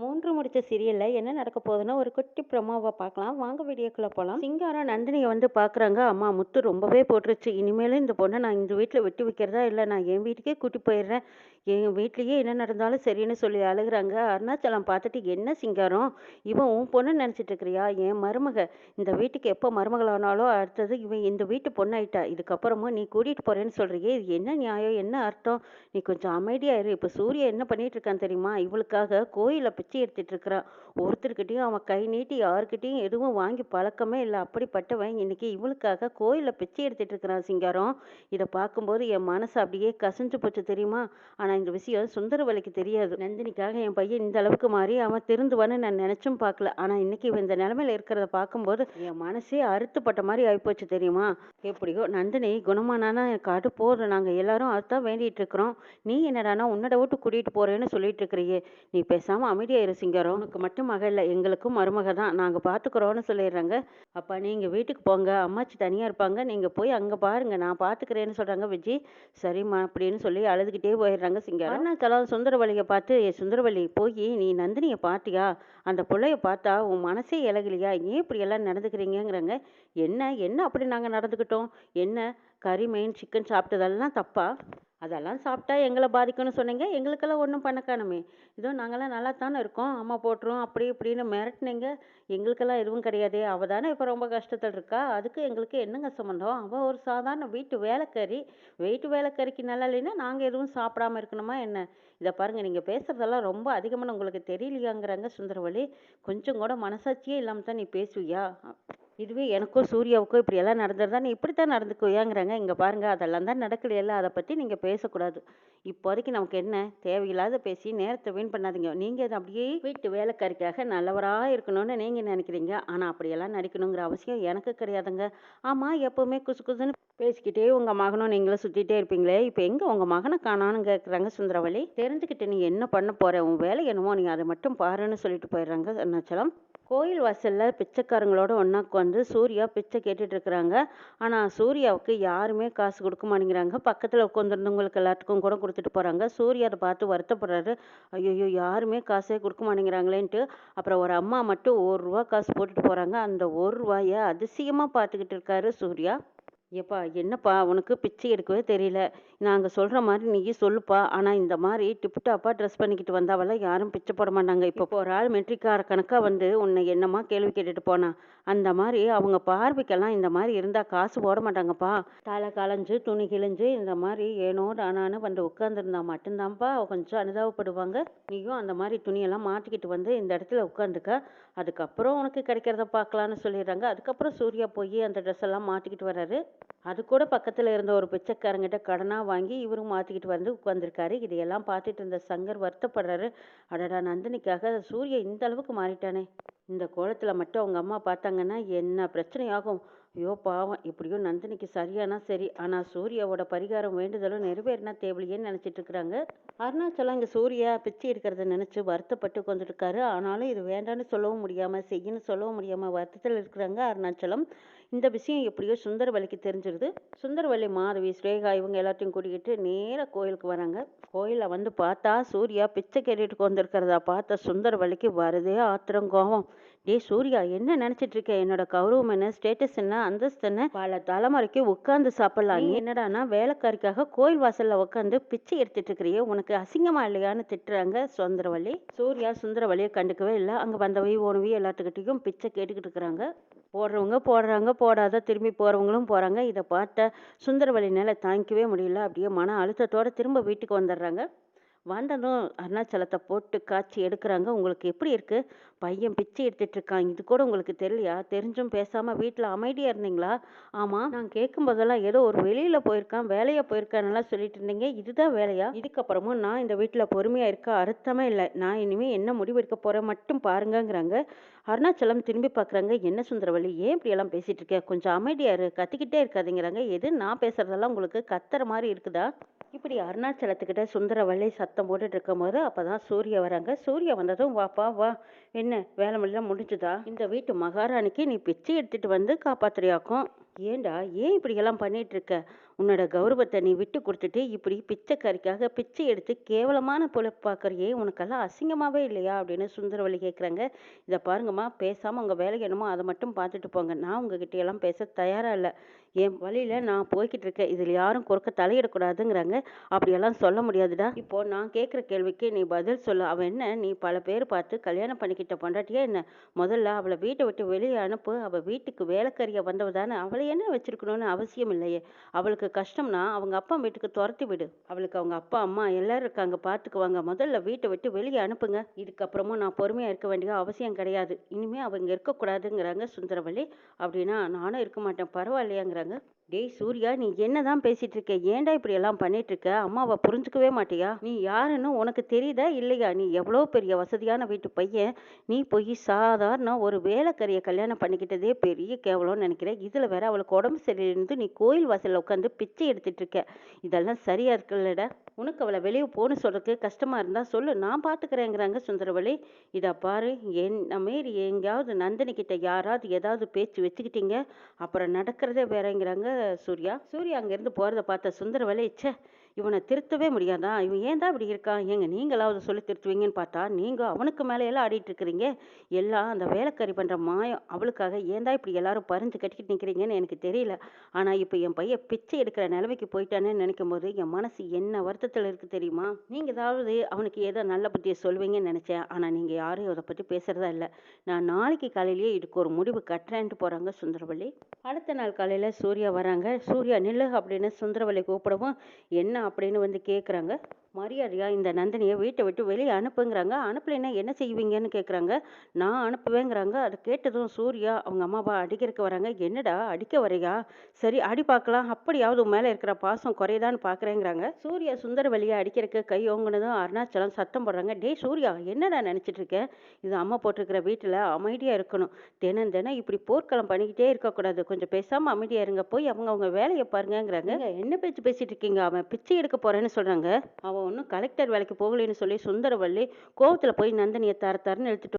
மூன்று முடிச்ச சீரியலில் என்ன நடக்க போகுதுன்னா ஒரு குட்டி ப்ரொமோவை பார்க்கலாம். வாங்க வீடியோக்குள்ளே போகலாம் சிங்காரம் நந்தினியை வந்து பார்க்குறாங்க. அம்மா முத்து ரொம்பவே போட்டுருச்சு. இனிமேலும் இந்த பொண்ணை நான் இந்த வீட்டில் விட்டு வைக்கிறதா இல்லை நான் என் வீட்டுக்கே கூட்டி போயிடுறேன். என் வீட்லேயே என்ன நடந்தாலும் சரின்னு சொல்லி அழுகுறாங்க. அருணாச்சலம் பார்த்துட்டு என்ன சிங்காரம்? இவன் உன் பொண்ணு நினச்சிட்டு இருக்கிறியா? என் மருமக. இந்த வீட்டுக்கு எப்போ மருமகளானாலோ அடுத்தது இவன் இந்த வீட்டு பொண்ணாயிட்டா. இதுக்கப்புறமும் நீ கூட்டிகிட்டு போகிறேன்னு சொல்கிறியே இது என்ன நியாயம்? என்ன அர்த்தம்? நீ கொஞ்சம் அமைதியாக இரு. இப்போ சூர்யா என்ன பண்ணிட்டு இருக்கான் தெரியுமா? இவளுக்காக கோயிலை பிச்சை எடுத்துட்டு இருக்கிறான் ஒருத்தர்கிட்டையும் அவன் கை நீட்டி யாருக்கிட்டையும் எதுவும் வாங்கி பழக்கமே இல்லை. அப்படிப்பட்டவன் இன்னைக்கு இவளுக்காக கோயிலில் பிச்சை எடுத்துட்டு இருக்கிறான் சிங்காரம். இதை பார்க்கும்போது என் மனசு அப்படியே கசிஞ்சு போச்சு தெரியுமா? ஆனால் இந்த விஷயம் சுந்தரவலிக்கு தெரியாது. நந்தினிக்காக என் பையன் இந்த அளவுக்கு மாறி அவன் திருந்துவான்னு நான் நினச்சும் பார்க்கல. ஆனால் இன்னைக்கு இவன் இந்த நிலமையில இருக்கிறத பார்க்கும்போது என் மனசே அறுத்துப்பட்ட மாதிரி ஆகிப்போச்சு தெரியுமா? எப்படியோ நந்தினி குணமானானா காட்டு போதும் நாங்கள் எல்லாரும் அதுதான் வேண்டிட்டு இருக்கிறோம். நீ என்னடானா உன்னோட ஓட்டு கூட்டிகிட்டு போறேன்னு சொல்லிட்டு இருக்கிறியே. நீ பேசாமல் அமைதி இரு சிங்காரம் உனக்கு மட்டும் மக இல்லை எங்களுக்கும் மருமக தான். நாங்கள் பார்த்துக்குறோன்னு சொல்லிடுறாங்க. அப்பா நீங்கள் வீட்டுக்கு போங்க. அம்மாச்சி தனியாக இருப்பாங்க. நீங்கள் போய் அங்கே பாருங்க. நான் பார்த்துக்கிறேன்னு சொல்கிறாங்க விஜய் சரிம்மா அப்படின்னு சொல்லி அழுதுகிட்டே போயிடுறாங்க சிங்காரம் அருணாச்சலம் சுந்தரவல்லியை பார்த்து "ஏய் சுந்தரவல்லி போய் நீ நந்தினியை பார்த்தியா அந்த பிள்ளைய பார்த்தா உன் மனசே இலகலையா? ஏன் இப்படி எல்லாம் நடந்துக்கிறீங்கங்கிறாங்க. என்ன என்ன அப்படி நாங்கள் நடந்துக்கிட்டோம்? என்ன கறி மீன் சிக்கன் சாப்பிட்டதெல்லாம் தப்பா? அதெல்லாம் சாப்பிட்டா எங்களை பாதிக்கும்னு சொன்னீங்க. எங்களுக்கெல்லாம் ஒன்றும் பண்ண காணுமே. இதோ நாங்களாம் நல்லா தானே இருக்கோம். அம்மா போட்டுரும் அப்படி இப்படின்னு மிரட்டினீங்க. எங்களுக்கெல்லாம் எதுவும் கிடையாது. அவள் தானே இப்போ ரொம்ப கஷ்டத்தில் இருக்கா. அதுக்கு எங்களுக்கு என்னங்க சம்மந்தம் அவள் ஒரு சாதாரண வீட்டு வேலைக்காரி வீட்டு வேலைக்காரிக்கு நல்லா இல்லைன்னா நாங்கள் எதுவும் சாப்பிடாம இருக்கணுமா என்ன? இதை பாருங்கள் நீங்கள் பேசுகிறதெல்லாம் ரொம்ப அதிகமான உங்களுக்கு தெரியலையாங்கிறாங்க சுந்தரவழி கொஞ்சம் கூட மனசாட்சியே இல்லாமல் தான் நீ பேசுவியா? இதுவே எனக்கும் சூர்யாவுக்கும் இப்படியெல்லாம் நடந்திருந்தா நீ இப்படி தான் நடந்துக்குவியாங்கிறாங்க. இங்கே பாருங்கள் அதெல்லாம் தான் நடக்கலையில அதை பற்றி நீங்கள் பேசக்கூடாது. இப்போதைக்கு நமக்கு என்ன? தேவையில்லாத பேசி நேரத்தை வீண் பண்ணாதீங்க. நீங்கள் அது அப்படியே வீட்டு வேலைக்காரிக்காக நல்லவராக இருக்கணும்னு நீங்கள் நினைக்கிறீங்க. ஆனால் அப்படியெல்லாம் நடிக்கணுங்கிற அவசியம் எனக்கு கிடையாதுங்க. ஆமாம் எப்போவுமே குசு குசுன்னு பேசிக்கிட்டே உங்கள் மகனும் நீங்களும் சுற்றிட்டே இருப்பீங்களே. இப்போ எங்கே உங்கள் மகனை காணான்னு கேட்குறாங்க சுந்தரவழி தெரிஞ்சுக்கிட்டு நீ என்ன பண்ண போகிற உன் வேலை என்னமோ நீ அதை மட்டும் பாருன்னு சொல்லிட்டு போயிடுறாங்க அருணாச்சலம். கோயில் வாசலில் பிச்சைக்காரங்களோட ஒன்றா உட்காந்து சூர்யா பிச்சை கேட்டுட்டு இருக்கிறாங்க. ஆனால் சூர்யாவுக்கு யாருமே காசு கொடுக்க மாட்டேங்கிறாங்க. பக்கத்தில் உட்காந்துருந்தவங்களுக்கு எல்லாத்துக்கும் கூட கொடுத்துட்டு போகிறாங்க சூர்யா அதை பார்த்து வருத்தப்படுறாரு. ஐயோ யாருமே காசே கொடுக்க மாட்டேங்கிறாங்களேன்ட்டு. அப்புறம் ஒரு அம்மா மட்டும் ஒரு ரூபா காசு போட்டுட்டு போகிறாங்க அந்த ஒரு ரூபாயை அதிசயமாக பார்த்துக்கிட்டு இருக்காரு சூர்யா. ஏப்பா என்னப்பா உனக்கு பிச்சை எடுக்கவே தெரியல. நாங்கள் சொல்கிற மாதிரி நீ சொல்லுப்பா. ஆனால் இந்த மாதிரி டிப்டாப்பாக ட்ரெஸ் பண்ணிக்கிட்டு வந்தாவெல்லாம் யாரும் பிச்சை போட மாட்டாங்க. இப்போ ஒரு ஆள் மெட்ரிக்கார கணக்காக வந்து உன்னை என்னம்மா கேள்வி கேட்டுட்டு போனா அந்த மாதிரி அவங்க பார்வைக்கெல்லாம் இந்த மாதிரி இருந்தால் காசு போட மாட்டாங்கப்பா. தலை களைஞ்சு துணி கிழிஞ்சு இந்த மாதிரி ஏனோ தானான்னு வந்து உட்காந்துருந்தா மட்டும்தான்ப்பா கொஞ்சம் அனுதாபப்படுவாங்க. நீயும் அந்த மாதிரி துணியெல்லாம் மாட்டிக்கிட்டு வந்து இந்த இடத்துல உட்காந்துக்க அதுக்கப்புறம் உனக்கு கிடைக்கிறத பார்க்கலான்னு சொல்லிடுறாங்க. அதுக்கப்புறம் சூர்யா போய் அந்த ட்ரெஸ் எல்லாம் மாட்டிக்கிட்டு வர்றாரு. அது கூட பக்கத்தில் இருந்த ஒரு பிச்சைக்காரங்கிட்ட கடனாக வாங்கி இவரும் மாற்றிக்கிட்டு வந்து உட்காந்துருக்காரு இதையெல்லாம் பார்த்துட்டு இருந்த சங்கர் வருத்தப்படுறாரு. அடடா நந்தினிக்காக சூரியன் இந்த அளவுக்கு மாறிட்டானே. இந்த கோலத்தில் மட்டும் அவங்க அம்மா பார்த்தாங்கன்னா என்ன பிரச்சனையாகும்? ஐயோ பாவம் இப்படியோ நந்தினிக்கு சரியானா சரி. ஆனால் சூர்யாவோட பரிகாரம் வேண்டுதலும் நிறைவேறினா தேவலையேன்னு நினச்சிட்டு இருக்கிறாங்க அருணாச்சலம் இங்கே சூர்யா பிச்சை எடுக்கிறத நினச்சி வருத்தப்பட்டு உட்காந்துருக்காரு ஆனாலும் இது வேண்டான்னு சொல்லவும் முடியாமல் செய்யன்னு சொல்லவும் முடியாமல் வருத்தத்தில் இருக்கிறாங்க அருணாச்சலம். இந்த விஷயம் எப்படியோ சுந்தரவல்லிக்கு தெரிஞ்சிருது. சுந்தரவல்லி மாதவி ஸ்ரேகா இவங்க எல்லாத்தையும் கூட்டிக்கிட்டு நேராக கோயிலுக்கு வராங்க. கோயிலில் வந்து பார்த்தா சூர்யா பிச்சை கேட்டுட்டு வந்திருக்கிறதா பார்த்த சுந்தரவல்லிக்கு வருதே ஆத்திரம் கோவம் டே சூர்யா என்ன நினைச்சிட்டு இருக்க? என்னோட கௌரவம் என்ன? ஸ்டேட்டஸ் என்ன? அந்தஸ்து என்ன? பல தலைமுறைக்கு உட்காந்து சாப்பிடலாம். நீ என்னடானா வேலைக்காரிக்காக கோயில் வாசல்ல உட்காந்து பிச்சை எடுத்துட்டு இருக்கிறியே. உனக்கு அசிங்கமா இல்லையான்னு திட்டுறாங்க சுந்தரவல்லி சூர்யா சுந்தரவல்லியை கண்டுக்கவே இல்லை. அங்க வந்தவை ஓனவி எல்லாத்துக்கிட்டையும் பிச்சை கேட்டுக்கிட்டு இருக்கிறாங்க. போடுறவங்க போடுறாங்க. போடாத திரும்பி போகிறவங்களும் போகிறாங்க இதை பார்த்த சுந்தரவல்லினால தாங்கிக்கவே முடியல. அப்படியே மன அழுத்தத்தோட திரும்ப வீட்டுக்கு வந்துடுறாங்க. வந்ததும் அருணாச்சலத்தை போட்டு காய்ச்சி எடுக்கிறாங்க. உங்களுக்கு எப்படி இருக்கு? பையன் பிச்சை எடுத்துட்டு இருக்கான். இது கூட உங்களுக்கு தெரியலையா? தெரிஞ்சும் பேசாம வீட்டில் அமைதியா இருந்தீங்களா? ஆமா நான் கேட்கும் போதெல்லாம் ஏதோ ஒரு வெளியில போயிருக்கான் வேலையா போயிருக்கான்லாம் சொல்லிட்டு இருந்தீங்க. இதுதான் வேலையா? இதுக்கப்புறமும் நான் இந்த வீட்டில் பொறுமையா இருக்க அர்த்தமே இல்லை. நான் இனிமே என்ன முடிவு எடுக்க போறேன் மட்டும் பாருங்கங்கிறாங்க. அருணாச்சலம் திரும்பி பார்க்குறாங்க என்ன சுந்தரவழி ஏன் இப்படி எல்லாம் பேசிட்டு இருக்க? கொஞ்சம் அமைதியா இரு கத்திக்கிட்டே இருக்காதுங்கிறாங்க. எது? நான் பேசுறதெல்லாம் உங்களுக்கு கத்துற மாதிரி இருக்குதா? இப்படி அருணாச்சலத்துக்கிட்ட சுந்தரவல்லி சத்தம் போட்டுட்டு இருக்கும்போது அப்பதான் சூர்யா வராங்க. சூர்யா வந்ததும் வாப்பா வா என்ன வேலை முடியல முடிஞ்சுதா? இந்த வீட்டு மகாராணிக்கு நீ பிச்சை எடுத்துட்டு வந்து காப்பாத்துறியாக்கும். ஏண்டா ஏன் இப்படியெல்லாம் பண்ணிட்டு இருக்க உன்னோட கௌரவத்தை நீ விட்டு கொடுத்துட்டு இப்படி பிச்சைக்காரிக்காக பிச்சை எடுத்து கேவலமான பொழப்பு பார்க்குறியே உனக்கெல்லாம் அசிங்கமாகவே இல்லையா? அப்படின்னு சுந்தரவழி கேட்குறாங்க இதை பாருங்கம்மா பேசாமல் உங்கள் வேலை என்னமோ அதை மட்டும் பார்த்துட்டு போங்க. நான் உங்ககிட்ட எல்லாம் பேச தயாராக இல்லை. என் வழியில் நான் போய்கிட்டு இருக்கேன். இதில் யாரும் குறுக்க தலையிடக்கூடாதுங்கிறாங்க. அப்படியெல்லாம் சொல்ல முடியாதுடா. இப்போ நான் கேட்குற கேள்விக்கு நீ பதில் சொல்ல. அவன் என்ன நீ பல பேர் பார்த்து கல்யாணம் பண்ணிக்கிட்ட பொண்டாட்டியே என்ன? முதல்ல அவளை வீட்டை விட்டு வெளியே அனுப்பு. அவள் வீட்டுக்கு வேலைக்கறியை வந்தவ தானே அவளை என்ன வச்சிருக்கணும்னு அவசியம் இல்லையே. அவளுக்கு கஷ்டம்னா அவங்க அப்பா வீட்டுக்கு துரத்தி விடு. அவளுக்கு அவங்க அப்பா அம்மா எல்லாரும் இருக்காங்க பார்த்துக்குவாங்க முதல்ல வீட்டை விட்டு வெளியே அனுப்புங்க. இதுக்கப்புறமும் நான் பொறுமையாக இருக்க வேண்டிய அவசியம் கிடையாது. இனிமே அவங்க இருக்கக்கூடாதுங்கிறாங்க சுந்தரவள்ளி. அப்படின்னா நானும் இருக்க மாட்டேன். பரவாயில்லையாங்கிறாங்க டேய் சூர்யா நீ என்னதான் பேசிட்டு இருக்க ஏன்டா இப்படி எல்லாம் பண்ணிட்டு இருக்க அம்மாவை புரிஞ்சுக்கவே மாட்டியா? நீ யாருன்னு உனக்கு தெரியுதா இல்லையா? நீ எவ்வளோ பெரிய வசதியான வீட்டு பையன். நீ போய் சாதாரண ஒரு வேலைக்கறியை கல்யாணம் பண்ணிக்கிட்டதே பெரிய கேவலம்னு நினைக்கிறேன். இதுல வேற அவளுக்கு உடம்பு சரியிலிருந்து நீ கோயில் வாசலில் உட்காந்து பிச்சை எடுத்துட்டு இருக்க இதெல்லாம் சரியா இருக்குல்லடா. உனக்கு அவளை வெளியே போன்னு சொல்றதுக்கு கஷ்டமா இருந்தா சொல்லு. நான் பாத்துக்கிறேங்கிறாங்க சுந்தரவழி இதை பாரு என்ன மாரி எங்கேயாவது நந்தினி கிட்ட யாராவது ஏதாவது பேச்சு வச்சுக்கிட்டீங்க. அப்புறம் நடக்கிறதே வேறங்கிறாங்க சூர்யா? சூர்யா அங்கேருந்து போகிறத பார்த்த சுந்தரவலை ச்சே இவனை திருத்தவே முடியாதா? இவன் ஏன் தான் இப்படி இருக்கான் ஏங்க நீங்களாவது சொல்லி திருத்துவீங்கன்னு பார்த்தா நீங்கள் அவனுக்கு மேலே எல்லாம் ஆடிட்டு இருக்கிறீங்க. எல்லாம் அந்த வேலைக்காரி பண்ணுற மாயம் அவளுக்காக ஏன் தான் இப்படி எல்லாரும் பறிஞ்சு கட்டிக்கிட்டு நிற்கிறீங்கன்னு எனக்கு தெரியல. ஆனால் இப்போ என் பையன் பிச்சை எடுக்கிற நிலைமைக்கு போயிட்டானேன்னு நினைக்கும் போது என் மனசு என்ன வருத்தத்தில் இருக்குது தெரியுமா? நீங்கள் ஏதாவது அவனுக்கு ஏதோ நல்ல புத்தியை சொல்வீங்கன்னு நினச்சேன். ஆனால் நீங்கள் யாரும் அதை பற்றி பேசுகிறதா இல்லை. நான் நாளைக்கு காலையிலேயே இதுக்கு ஒரு முடிவு கட்டுறேன்ட்டு போகிறாங்க சுந்தரவள்ளி. அடுத்த நாள் காலையில் சூர்யா வராங்க. சூர்யா நில்லு அப்படின்னு சுந்தரவள்ளி கூப்பிடவும் என்ன அப்படின்னு வந்து கேட்குறாங்க மரியாதையா இந்த நந்தினியை வீட்டை விட்டு வெளியே அனுப்புங்கிறாங்க. அனுப்பலைன்னா என்ன செய்வீங்கன்னு கேட்குறாங்க நான் அனுப்புவேங்கிறாங்க. அதை கேட்டதும் சூர்யா அவங்க அம்மாவா அடிக்கிறதுக்கு வராங்க. என்னடா அடிக்க வரையா? சரி அடி பார்க்கலாம். அப்படியாவது மேலே இருக்கிற பாசம் குறையுதான்னு பார்க்குறேங்கிறாங்க சூர்யா சுந்தரவல்லியை அடிக்கிறதுக்கு கை ஓங்குனதும் அருணாச்சலம் சத்தம் போடுறாங்க. டேய் சூர்யா என்னடா நினச்சிட்டு இருக்கேன் இது அம்மா போட்டிருக்கிற வீட்டில் அமைதியாக இருக்கணும். தினம் தினம் இப்படி போர்க்களம் பண்ணிக்கிட்டே இருக்கக்கூடாது. கொஞ்சம் பேசாமல் அமைதியாக இருங்க. போய் அவங்க அவங்க வேலையை பாருங்கங்கிறாங்க. என்ன பேச்சு பேசிட்டு இருக்கீங்க? அவன் பிச்சை எடுக்க போகிறேன்னு சொல்கிறாங்க அவன் ஒன்றும் கலெக்டர் வேலைக்கு போகலைன்னு சொல்லி சுந்தரவள்ளி கோவத்தில் போய் நந்தினியை தர தரன்னு எழுத்துட்டு